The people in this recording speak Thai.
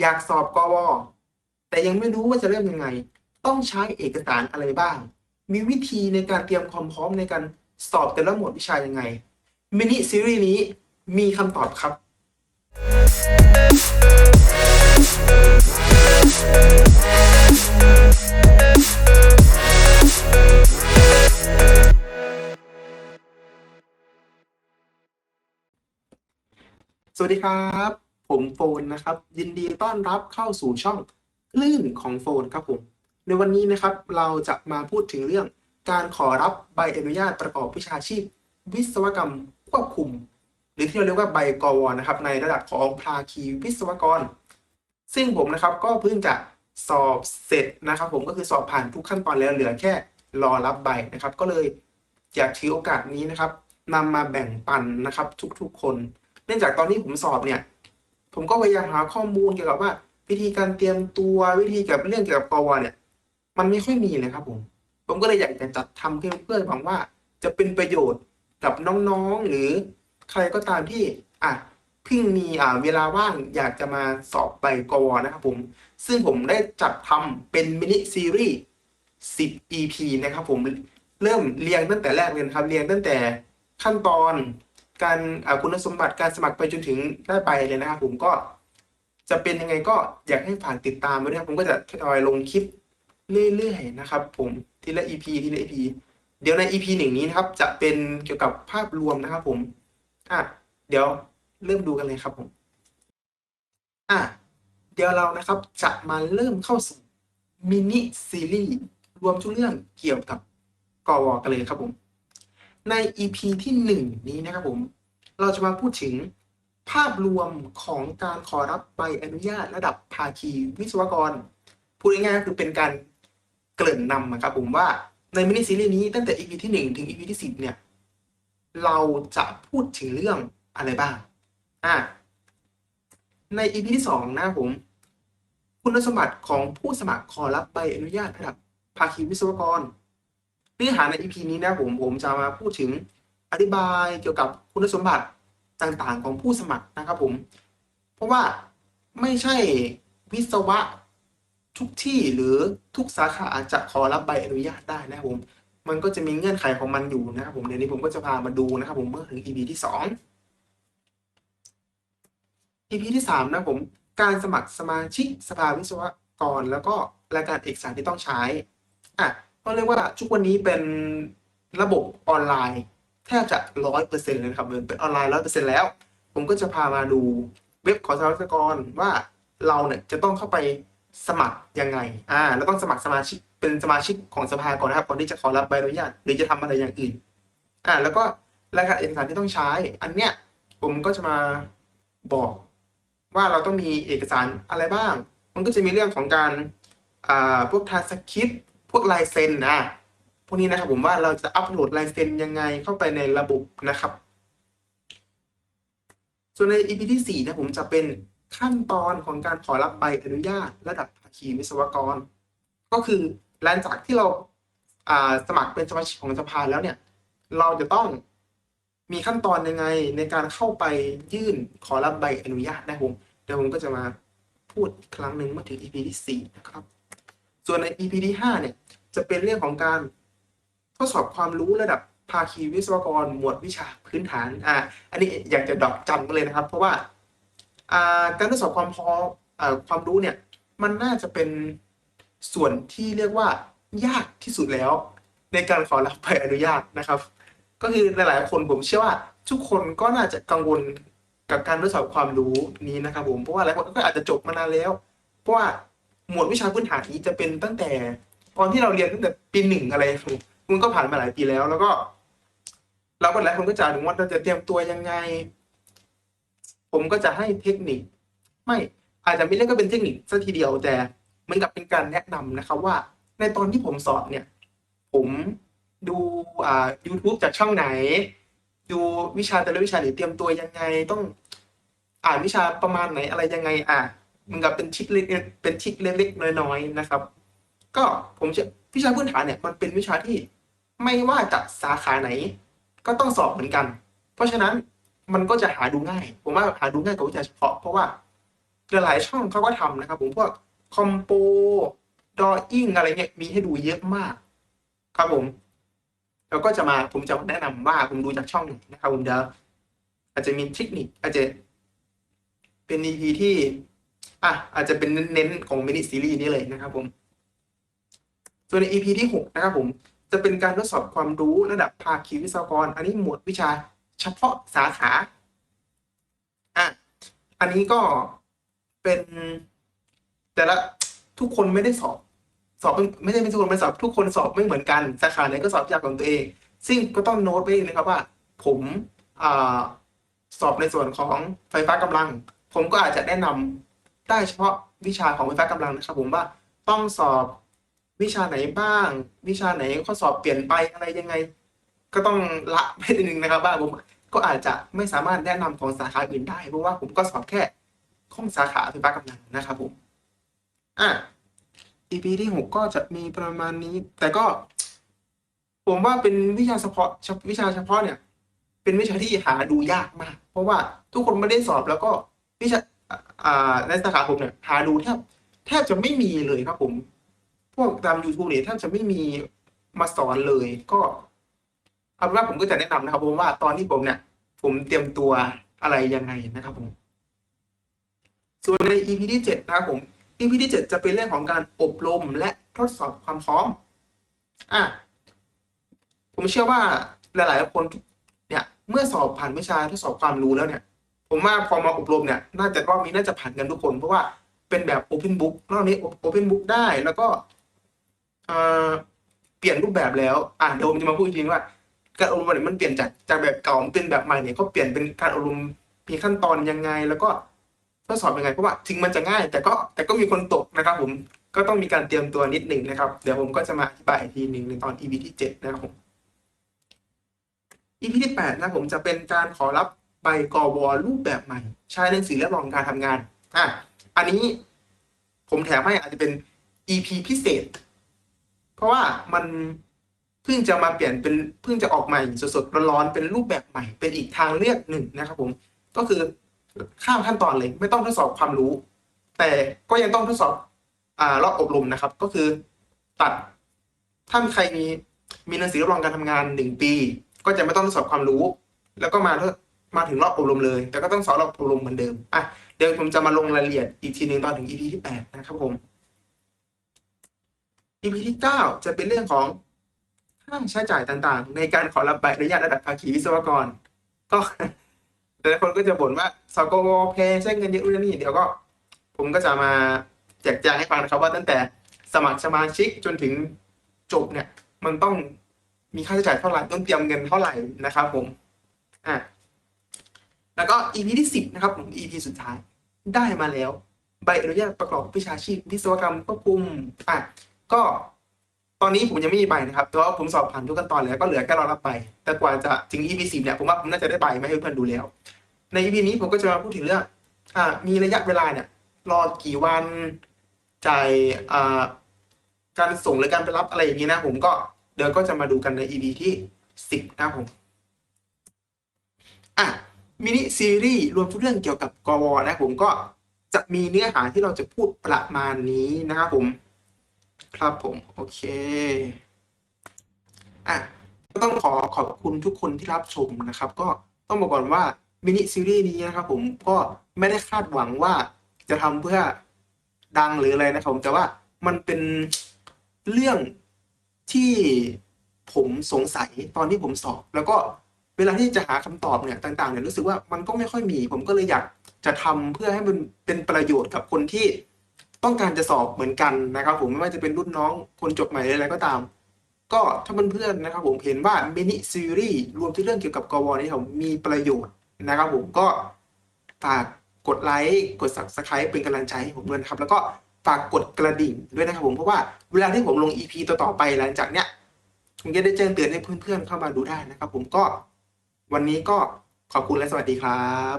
อยากสอบกวแต่ยังไม่รู้ว่าจะเริ่มยังไง ต้องใช้เอกสารอะไรบ้าง มีวิธีในการเตรียมความพร้อมในการสอบแต่ละหมวดวิชายังไง มินิซีรีส์นี้มีคำตอบครับ สวัสดีครับ ผมโฟนนะครับ ยินดีต้อนรับเข้าสู่ช่องคลื่นของโฟนครับผม ในวันนี้นะครับเราจะมาพูดถึงเรื่อง การขอรับใบอนุญาตประกอบวิชาชีพ วิศวกรรมควบคุม หรือที่เราเรียกว่าใบกวนะครับ ในระดับของภาคีวิศวกร ซึ่งผมนะครับก็เพิ่งจะสอบเสร็จนะครับ ผมก็คือสอบผ่านทุกขั้นตอนแล้วเหลือแค่รอรับใบนะครับ ก็เลยอยากถือโอกาสนี้นะครับนำมาแบ่งปันนะครับทุกๆคน เนื่องจากตอนที่ผมสอบเนี่ย ผมก็พยายามหาข้อมูลเกี่ยวกับว่า วิธีการเตรียมตัววิธีกับเรื่องเกี่ยวกับกวเนี่ย มันไม่ค่อยมีเลยครับผม ผมก็เลยอยากจะจัดทำขึ้นเพื่อหวังว่า จะเป็นประโยชน์กับน้องๆหรือใครก็ตามที่อะเพิ่งมีอ่าเวลาว่างอยากจะมาสอบใบกวนะครับผม ซึ่งผมได้จัดทำเป็นมินิซีรีส์ 10 EP นะครับผมเริ่มเรียงตั้งแต่แรกเลยนครับเรียงตั้งแต่ขั้นตอน การคุณสมบัติการสมัครไปจนถึงได้ใบเลยนะครับผมก็จะเป็นยังไงก็อยากให้ฝากติดตามไว้ด้วยครับผมก็จะทยอยลงคลิปเรื่อยๆนะครับ ผมทีละ EP ทีละ EP เดี๋ยวใน EP หนึ่งนี้นะครับ จะเป็นเกี่ยวกับภาพรวมนะครับ ผมอะเดี๋ยวเริ่มดูกันเลยครับผมอะเดี๋ยวเรานะครับจะมาเริ่มเข้าสู่มินิซีรีส์รวมทุกเรื่องเกี่ยวกับกวกันเลยครับผม ใน EP ที่หนึ่งนี้นะครับผม เราจะมาพูดถึงภาพรวมของการขอรับใบอนุญาตระดับภาคีวิศวกร พูดง่ายๆคือเป็นการเกริ่นนำนะครับผมว่าในมินิซีรีส์นี้ตั้งแต่ EP ที่หนึ่งถึง EP ที่สิบเนี่ย เราจะพูดถึงเรื่องอะไรบ้างอะใน EP ที่สองนะผม คุณสมบัติของผู้สมัครขอรับใบอนุญาตระดับภาคีวิศวกร เนื้อหาใน EP นี้นะผมผมจะมาพูดถึงอธิบายเกี่ยวกับคุณสมบัติต่างๆ ของผู้สมัครนะครับผม เพราะว่าไม่ใช่วิศวะทุกที่หรือทุกสาขาจะขอรับใบอนุญาตได้นะครับผม มันก็จะมีเงื่อนไขของมันอยู่นะครับผมเดี๋ยวนี้ผมก็จะพามาดูนะครับผมเมื่อถึง EP ที่สอง EP ที่สามนะผมการสมัครสมาชิกสภาวิศวกร แล้วก็รายการเอกสารที่ต้องใช้อะ ก็เรียกว่าทุกวันนี้เป็นระบบออนไลน์แทบจะร้อยเปอร์เซ็นต์เลยครับเป็นออนไลน์ร้อยเปอร์เซ็นต์แล้ว ผมก็จะพามาดูเว็บของสภาวิศวกรว่าเราเนี่ยจะต้องเข้าไปสมัครยังไง อ่าเราต้องสมัครสมาชิก เป็นสมาชิกของสภาก่อนนะครับ ก่อนที่จะขอรับใบอนุญาต หรือจะทำอะไรอย่างอื่น อ่า แล้วก็รายการเอกสารที่ต้องใช้ อันเนี้ย ผมก็จะมาบอกว่าเราต้องมีเอกสารอะไรบ้าง มันก็จะมีเรื่องของการ อ่า พวกทาสคริป พวกลายเซ็นนะพวกนี้นะครับผมว่าเราจะอัปโหลดลายเซ็นยังไงเข้าไปในระบบนะครับ ส่วนใน EP ที่ 4 นะผมจะเป็นขั้นตอนของการขอรับใบอนุญาตระดับภาคีวิศวกร ก็คือหลังจากที่เราสมัครเป็นสมาชิกของสภาแล้วเนี่ย เราจะต้องมีขั้นตอนยังไงในการเข้าไปยื่นขอรับใบอนุญาตนะครับผมเดี๋ยวผมก็จะมาพูดอีกครั้งหนึ่งเมื่อถึง EP ที่ 4 นะครับ ส่วนใน EP ที่5เนี่ยจะเป็นเรื่องของการทดสอบความรู้ระดับภาคีวิศวกรหมวดวิชาพื้นฐานอ่าอันนี้อยากจะดอกจำกันเลยนะครับ เพราะว่าอ่าการทดสอบความพออ่าความรู้เนี่ยมันน่าจะเป็นส่วนที่เรียกว่ายากที่สุดแล้ว ในการขอรับใบอนุญาตนะครับ ก็คือหลายๆคนผมเชื่อว่า ทุกคนก็น่าจะกังวลกับการทดสอบความรู้นี้นะครับผมเพราะว่าหลายคนก็อาจจะจบมานานแล้ว เพราะว่า หมวดวิชาพื้นฐานนี้จะเป็นตั้งแต่ ตอนที่เราเรียนตั้งแต่ปีหนึ่งอะไรครับมันก็ผ่านมาหลายปีแล้ว แล้วก็เราก็หลายคนก็จะถึงว่าเราจะเตรียมตัวยังไง ผมก็จะให้เทคนิค ไม่อาจจะไม่เรียกก็เป็นเทคนิคซะทีเดียวแต่เหมือนกับเป็นการแนะนำนะครับว่า ในตอนที่ผมสอนเนี่ย ผมดูอ่า YouTube จากช่องไหน ดูวิชาแต่ละวิชาหรือเตรียมตัวยังไงต้องอ่านวิชาประมาณไหนอะไรยังไง อะ มันกับเป็นชิคเล็กเป็นชิคเล็กๆน้อยๆนะครับ ก็ผมจะวิชาพื้นฐานเนี่ยมันเป็นวิชาที่ไม่ว่าจะสาขาไหน ก็ต้องสอบเหมือนกัน เพราะฉะนั้นมันก็จะหาดูง่าย ผมว่าหาดูง่ายกว่าวิชาเฉพาะ เพราะว่าหลายๆช่องเขาก็ทำนะครับ ผมพวกคอมโปดออิ่งอะไรเงี้ยมีให้ดูเยอะมาก ครับผมแล้วก็จะมาผมจะแนะนำว่าผมดูจากช่องไหนนะครับ ผมเดี๋ยวอาจจะมีเทคนิคอาจจะเป็น EP ที่ อะอาจจะเป็นเน้นๆของมินิซีรีส์นี้เลยนะครับผม ส่วนใน EP ที่ 6 นะครับผม จะเป็นการทดสอบความรู้ระดับภาคีวิศวกร อันนี้หมวดวิชาเฉพาะสาขาอะอันนี้ก็เป็น แต่ละทุกคนไม่ได้สอบ สอบไม่ไม่ใช่ไม่ทุกคนไม่สอบ ทุกคนสอบไม่เหมือนกันสาขาไหนก็สอบยากของตัวเอง ซึ่งก็ต้องโน้ตไว้นะครับว่า ผมอสอบในส่วนของไฟฟ้ากำลัง ผมก็อาจจะแนะนำ ได้เฉพาะวิชาของไฟฟ้ากำลังนะครับผมว่าต้องสอบวิชาไหนบ้าง วิชาไหนข้อสอบเปลี่ยนไปอะไรยังไง ก็ต้องละไปนิดนึงนะครับว่าผมก็อาจจะไม่สามารถแนะนำของสาขาอื่นได้ เพราะว่าผมก็สอบแค่ข้องสาขาไฟฟ้ากำลังนะครับผมอะ EP ที่หกก็จะมีประมาณนี้ แต่ก็ ผมว่าเป็นวิชาเฉพาะวิชาเฉพาะเนี่ย เป็นวิชาที่หาดูยากมาก เพราะว่าทุกคนไม่ได้สอบแล้วก็วิชา ในสาขาผมเนี่ยหาดูแทบแทบจะไม่มีเลยครับผม พวกตาม YouTube เนี่ยแทบจะไม่มีมาสอนเลย ก็เอาเป็นว่าผมก็จะแนะนำนะครับผมว่าตอนที่ผมเนี่ย ผมเตรียมตัวอะไรยังไงนะครับผม ส่วนใน EP ที่เจ็ดนะครับผม EP ที่เจ็ดจะเป็นเรื่องของการอบรมและทดสอบความพร้อม อะผมเชื่อว่าหลาย ๆ คนเนี่ย เมื่อสอบผ่านวิชาทดสอบความรู้แล้วเนี่ย ผมว่าพอมาอบรมเนี่ยน่าจะรอบนี้น่าจะผ่านกันทุกคน เพราะว่าเป็นแบบ Open Book รอบนี้ Open Book ได้แล้วก็เปลี่ยนรูปแบบแล้ว อะเดี๋ยวผมจะมาพูดอีกทีว่า การอบรมเนี่ยมันเปลี่ยนจากจากแบบเก่าเป็นแบบใหม่เนี่ยก็เปลี่ยนเป็นการอบรมมีขั้นตอนยังไง แล้วก็ทดสอบยังไงเพราะว่าถึงมันจะง่าย แต่ก็แต่ก็มีคนตกนะครับ ผมก็ต้องมีการเตรียมตัวนิดหนึ่งนะครับ เดี๋ยวผมก็จะมาอธิบายอีกทีหนึ่งในตอน EP ที่เจ็ดนะครับผม EP ที่แปดนะผมจะเป็นการขอรับ ใบกวรูปแบบใหม่ ใช้หนังสือรับรองการทำงานอะอันนี้ผมแถมให้อาจจะเป็น EP พิเศษ เพราะว่ามันเพิ่งจะมาเปลี่ยนเป็นเพิ่งจะออกใหม่สดๆร้อนๆเป็นรูปแบบใหม่ เป็นอีกทางเลือกหนึ่งนะครับผมก็คือข้ามขั้นตอนเลย ไม่ต้องทดสอบความรู้ แต่ก็ยังต้องทดสอบอ่ารอบอบรมนะครับ ก็คือตัดถ้าใครมีมีหนังสือรับรองการทำงานหนึ่งปี ก็จะไม่ต้องทดสอบความรู้ แล้วก็มา มาถึงรอบอบรมเลย แต่ก็ต้องสอบรอบอบรมเหมือนเดิมอะเดี๋ยวผมจะมาลงรายละเอียดอีกทีหนึ่งตอนถึง EP ที่แปดนะครับผม EP ที่เก้าจะเป็นเรื่องของค่าใช้จ่ายต่างๆ ในการขอรับใบอนุญาตระดับภาคีวิศวกร ก็แต่ละคนก็จะบ่นว่าสกวแพงใช้เงินเยอะนู่นนนนี่เดี๋ยวก็ ผมก็จะมาแจกแจงให้ฟังนะครับว่าตั้งแต่สมัครสมาชิกจนถึงจบเนี่ย มันต้องมีค่าใช้จ่ายเท่าไหร่ต้องเตรียมเงินเท่าไหร่นะครับผมอะ แล้วก็ EP ที่สิบนะครับผม EP สุดท้ายได้มาแล้ว ใบอนุญาตประกอบวิชาชีพวิศวกรรมควบคุมอะก็ตอนนี้ผมยังไม่มีใบนะครับแต่ว่าผมสอบผ่านทุกขั้นตอนแล้วก็เหลือแค่รอรับใบแต่กว่าจะถึง EP สิบเนี่ยผมว่าผมน่าจะได้ใบมาให้เพื่อนดูแล้ว ใน EP นี้ผมก็จะมาพูดถึงเรื่องอ่ามีระยะเวลาเนี่ย รอกี่วันจ่ายอ่าการส่งหรือการไปรับอะไรอย่างนี้นะผมก็เดี๋ยวก็จะมาดูกันใน EP ที่สิบนะผมอะ มินิซีรีส์รวมทุกเรื่องเกี่ยวกับกวนะผมก็จะมีเนื้อหาที่เราจะพูดประมาณนี้นะครับผม ครับผม โอเคอะก็ต้องขอขอบคุณทุกคนที่รับชมนะครับ ก็ต้องบอกก่อนว่ามินิซีรีส์นี้นะครับผมก็ไม่ได้คาดหวังว่าจะทำเพื่อดังหรืออะไรนะครับผมแต่ว่ามันเป็นเรื่องที่ผมสงสัยตอนที่ผมสอบ แล้วก็ เวลาที่จะหาคำตอบเนี่ยต่างๆเนี่ยรู้สึกว่ามันก็ไม่ค่อยมี ผมก็เลยอยากจะทำเพื่อให้มันเป็นประโยชน์กับคนที่ต้องการจะสอบเหมือนกันนะครับ ผมไม่ว่าจะเป็นรุ่นน้องคนจบใหม่อะไรก็ตาม ก็ถ้าเพื่อนๆนะครับ ผมเห็นว่ามินิซีรีส์รวมที่เรื่องเกี่ยวกับกวนี้ผมมีประโยชน์นะครับ ผมก็ฝากกดไลค์กด subscribe เป็นกำลังใจให้ผมด้วยนะครับ แล้วก็ฝากกดกระดิ่งด้วยนะครับผมเพราะว่าเวลาที่ผมลง EP ต่อๆไปหลังจากเนี้ยผมจะได้แจ้งเตือนให้เพื่อนๆเข้ามาดูได้นะครับ ผมก็ วันนี้ก็ขอบคุณและสวัสดีครับ